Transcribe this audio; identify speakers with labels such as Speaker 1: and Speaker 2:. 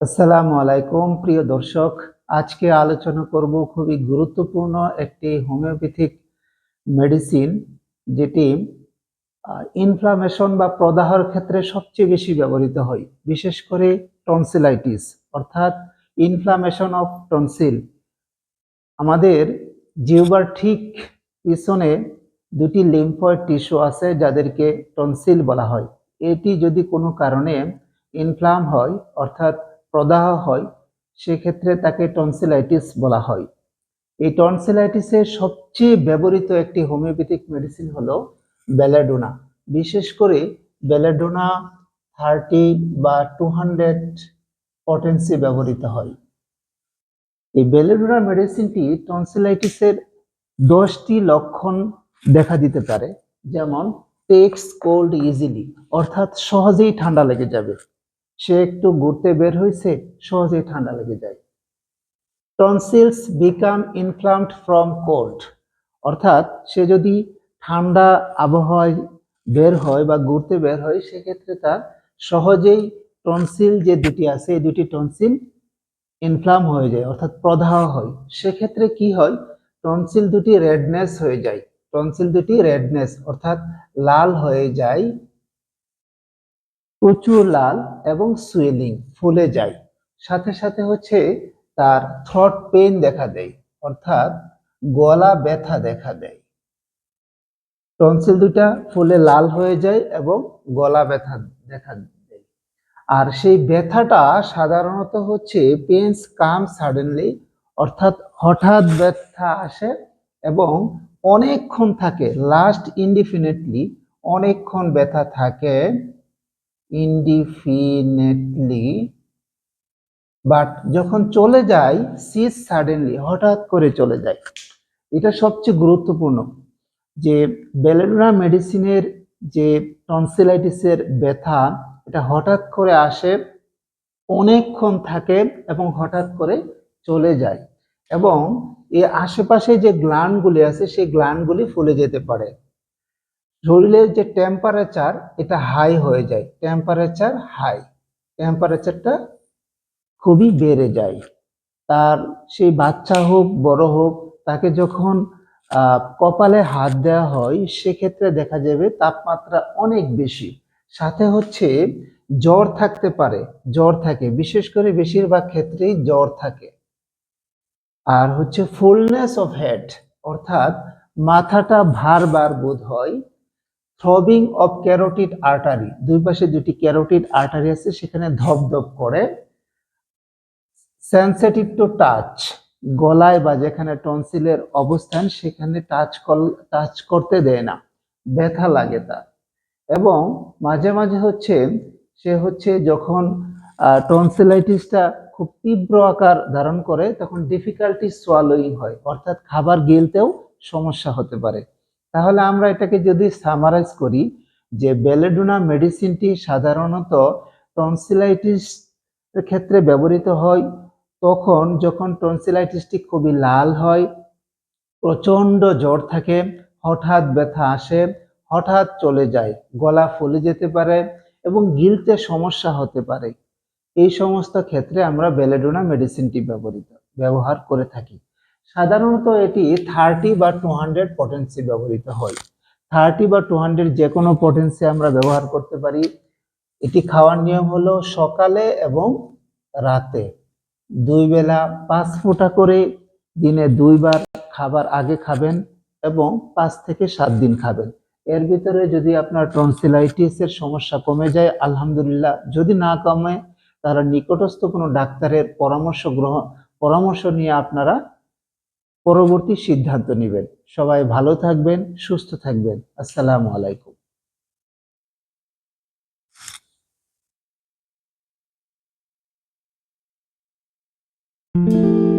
Speaker 1: আসসালামু আলাইকুম, প্রিয় দর্শক। আজকে আলোচনা করব খুবই গুরুত্বপূর্ণ একটি হোমিওপ্যাথিক মেডিসিন, যেটি ইনফ্লামেশন বা প্রদাহর ক্ষেত্রে সবচেয়ে বেশি ব্যবহৃত হয়, বিশেষ করে টনসিলাইটিস অর্থাৎ ইনফ্লামেশন অফ টনসিল আমাদের জিহ্বার ঠিক পিছনে দুটি লিম্ফয়েড টিস্যু আছে যাদেরকে টনসিল বলা হয়। এটি যদি কোনো কারণে ইনফ্লাম হয়, অর্থাৎ প্রদাহ হয়, সেক্ষেত্রে তাকে টনসিলাইটিস বলা হয়। এই টনসিলাইটিসের সবচেয়ে ব্যবহৃত একটি হোমিওপ্যাথিক মেডিসিন হলো বেলাডোনা বিশেষ করে বেলাডোনা থার্টি বা টু হান্ড্রেড পটেন্সি ব্যবহৃত হয়। এই বেলেডোনা মেডিসিনটি টনসিলাইটিসের দশটি লক্ষণ দেখা দিতে পারে। যেমন টেক্স কোল্ড ইজিলি অর্থাৎ সহজেই ঠান্ডা লেগে যাবে। সে একটু ঘুরতে বের হয়েছে, সহজেই ঠান্ডা লেগে যায়। Tonsils become inflamed from cold অর্থাৎ সে যদি ঠান্ডা আবহাওয়ায় বের হয় বা ঘুরতে বের হয়, সেক্ষেত্রে তার সহজেই টনসিল যে দুটি আছে, এই দুটি টনসিল ইনফ্লাম হয়ে যায়, অর্থাৎ প্রদাহ হয়। সেক্ষেত্রে কি হয়? টনসিল দুটি রেডনেস হয়ে যায়। টনসিল দুটি রেডনেস অর্থাৎ লাল হয়ে যায়, প্রচুর লাল এবং সুয়েলিং ফুলে যায়। সাথে সাথে হচ্ছে তার থ্রট পেন দেখা দেয়, অর্থাৎ গলা ব্যথা দেখা দেয়। টনসিল দুটা ফুলে লাল হয়ে যায় এবং গলা ব্যথা দেখা দেয়। আর সেই ব্যথাটা সাধারণত হচ্ছে পেন্স কাম সাডেনলি অর্থাৎ হঠাৎ ব্যথা আসে এবং অনেকক্ষণ থাকে লাস্ট ইনডিফিনিটলি অনেকক্ষণ ব্যথা থাকে ইনডিফিনেটলি বাট যখন চলে যায় সিজ সাডেনলি হঠাৎ করে চলে যায়। এটা সবচেয়ে গুরুত্বপূর্ণ যে বেলেডোনা মেডিসিনের যে টনসিলাইটিসের ব্যথা, এটা হঠাৎ করে আসে, অনেকক্ষণ থাকে এবং হঠাৎ করে চলে যায়। এবং এর আশেপাশে যে গ্লানগুলি আছে, সেই গ্ল্যান্ডগুলি ফুলে যেতে পারে। শরীরের যে টেম্পারেচার এটা হাই হয়ে যায়। টেম্পারেচার হাই টেম্পারেচারটা খুবই বেড়ে যায়। তার সেই বাচ্চা হোক, বড় হোক, তাকে যখন কপালে হাত দেওয়া হয়, সেক্ষেত্রে দেখা যাবে তাপমাত্রা অনেক বেশি। সাথে হচ্ছে জ্বর থাকতে পারে। জ্বর থাকে। বিশেষ করে বেশিরভাগ ক্ষেত্রেই জ্বর থাকে। আর হচ্ছে ফুলনেস অফ হেড অর্থাৎ মাথাটা ভার বার বোধ হয় থ্রবিং অফ ক্যারোটিড আর্টারি দুই পাশে দুটি ক্যারোটিড আর্টারি আছে, সেখানে ধপধপ করে। সেন্সিটিভ টু টাচ গলায় বা যেখানে টনসিলের অবস্থান, সেখানে টাচ টাচ করতে দেয় না, ব্যথা লাগে তার। এবং মাঝে মাঝে হচ্ছে, সে হচ্ছে যখন টনসিলাইটিসটা খুব তীব্র আকার ধারণ করে, তখন ডিফিকাল্টি সোয়ালোয়িং হয়। অর্থাৎ খাবার গিলতেও সমস্যা হতে পারে। তাহলে আমরা এটাকে যদি সামারাইজ করি, যে বেলেডোনা মেডিসিনটি সাধারণত টনসিলাইটিস ক্ষেত্রে ব্যবহৃত হয়, তখন যখন টনসিলাইটিসটি খুবই লাল হয়, প্রচণ্ড জ্বর থাকে, হঠাৎ ব্যথা আসে, হঠাৎ চলে যায়, গলা ফুলে যেতে পারে এবং গিলতে সমস্যা হতে পারে। এই সমস্ত ক্ষেত্রে আমরা বেলেডোনা মেডিসিনটি ব্যবহৃত, ব্যবহার করে থাকি। সাধারণত এটি থার্টি বা টু হান্ড্রেড পটেন্সি ব্যবহৃত হয়। থার্টি বা টু হান্ড্রেড যে কোনো পটেন্সি আমরা ব্যবহার করতে পারি। এটি খাওয়ার নিয়ম হলো সকালে এবং রাতে। দুই বেলা পাঁচ ফোঁটা করে দিনে দুইবার খাবার আগে খাবেন এবং পাঁচ থেকে সাত দিন খাবেন। এর ভিতরে যদি আপনার টনসিলাইটিসের সমস্যা কমে যায়, আলহামদুলিল্লাহ। যদি না কমে তারা নিকটস্থ কোনো ডাক্তারের পরামর্শ গ্রহণ পরামর্শ নিয়ে আপনারা পরবর্তী সিদ্ধান্ত নেবেন। সবাই ভালো থাকবেন, সুস্থ থাকবেন। আসসালামু আলাইকুম। thank you